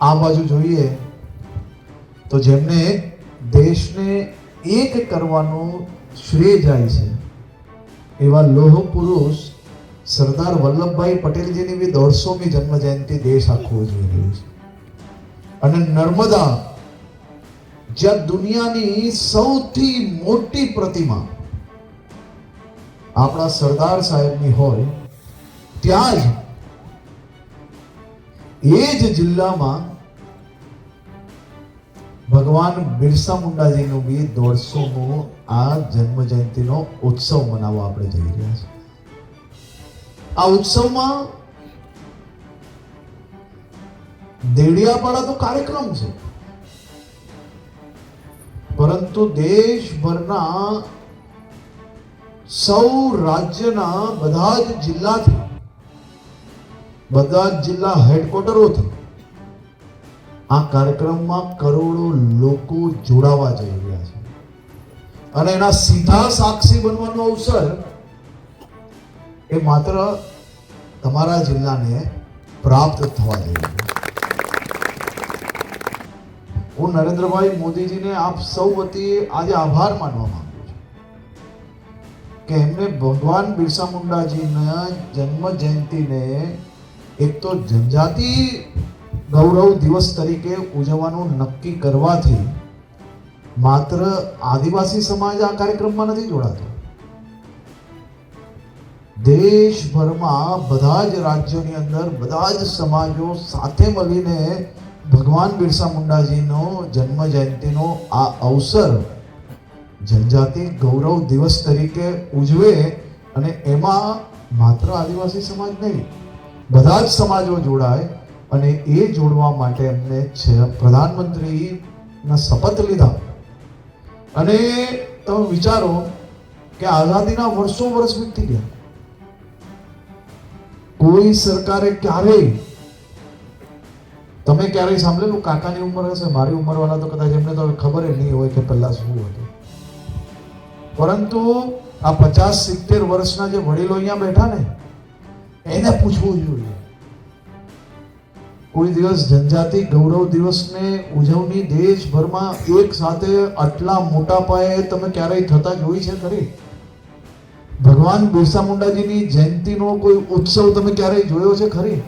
આ બાજુ જોઈએ તો જેમને દેશને એક કરવાનું શ્રેય જાય છે, એવા લોહ પુરુષ સરદાર વલ્લભભાઈ પટેલજીની બી દોઢસોમી જન્મ જયંતિ દેશ આખો ઉજવી રહ્યું છે. અને નર્મદા જ્યાં દુનિયાની સૌથી મોટી પ્રતિમા આપણા સરદાર સાહેબની હોય, ત્યાં જ એ જ જિલ્લામાં ભગવાન બિરસા મુંડાજીનું બી દોઢસોમો આ જન્મ જયંતિનો ઉત્સવ મનાવવા આપણે જઈ રહ્યા છીએ. આ ઉત્સવમાં દેડિયાપાડા તો કાર્યક્રમ છે. પરંતુ દેશભરના સૌ રાજ્યના બધા જ જિલ્લાથી, બધા જ જિલ્લા હેડક્વાર્ટરોથી આ કાર્યક્રમમાં કરોડો લોકો જોડાવા જઈ રહ્યા છે. અને એના સીધા સાક્ષી બનવાનો અવસર એ માત્ર તમારા જિલ્લાને પ્રાપ્ત થવા જઈ રહ્યો હું નરેન્દ્રભાઈ મોદીજીને આપ સૌ વતી આજે આભાર માનવા માંગુ છું કે એમને ભગવાન બિરસા મુંડાજીના જન્મ જયંતિને એક તો જનજાતિ ગૌરવ દિવસ તરીકે ઉજવવાનું નક્કી કરવાથી માત્ર આદિવાસી સમાજ આ કાર્યક્રમમાં નથી જોડાતો. દેશભરમાં બધા જ રાજ્યોની અંદર બધા જ સમાજો સાથે મળીને ભગવાન બિરસા મુંડાજીનો જન્મ જયંતિનો આ અવસર જનજાતિ ગૌરવ દિવસ તરીકે ઉજવે અને એમાં માત્ર આદિવાસી સમાજ નહીં, બધા જ સમાજો જોડાય અને એ જોડવા માટે એમને પ્રધાનમંત્રીના શપથ લીધા. અને તમે વિચારો કે આઝાદીના વર્ષો વર્ષ વીતી ગયા. કોઈ સરકારે ક્યારેય, તમે ક્યારેય સાંભળેલું? કાકાની ઉંમર હશે, મારી ઉંમરવાળા તો કદાચ એમને તો ખબર જ નહીં હોય કે પહેલા શું હતું. પરંતુ આ પચાસ સિત્તેર વર્ષના જે વડીલો અહીંયા બેઠા ને, એને પૂછવું જોઈએ. કોઈ દિવસ જનજાતિ ગૌરવ દિવસને ઉજવણી દેશભરમાં એક સાથે આટલા મોટા પાયે તમે ક્યારેય થતા જોઈ છે ખરી? ભગવાન બિરસા મુંડાજીની જયંતિનો કોઈ ઉત્સવ તમે ક્યારેય જોયો છે ખરી?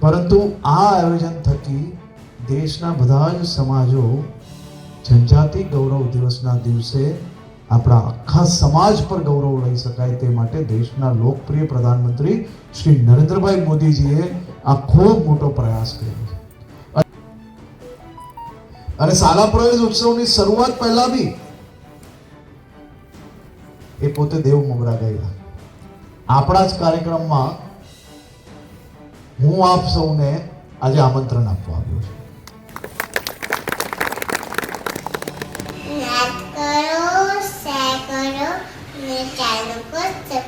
પરંતુ આ આયોજન થકી દેશના બધા જ સમાજો જનજાતિ ગૌરવ દિવસના દિવસે આપણા આખા સમાજ પર ગૌરવ લઈ શકાય તે માટે દેશના લોકપ્રિય પ્રધાનમંત્રી શ્રી નરેન્દ્રભાઈ મોદીજીએ આ ખૂબ મોટો પ્રયાસ કર્યો છે. અને શાલા પ્રવેશ ઉત્સવની શરૂઆત પહેલા બી એ પોતે દેવ મોગરા ગયેલા. આપણા જ કાર્યક્રમમાં હું આપ સૌને આજે આમંત્રણ આપવા આવ્યો છું. ใจหนูก็จะ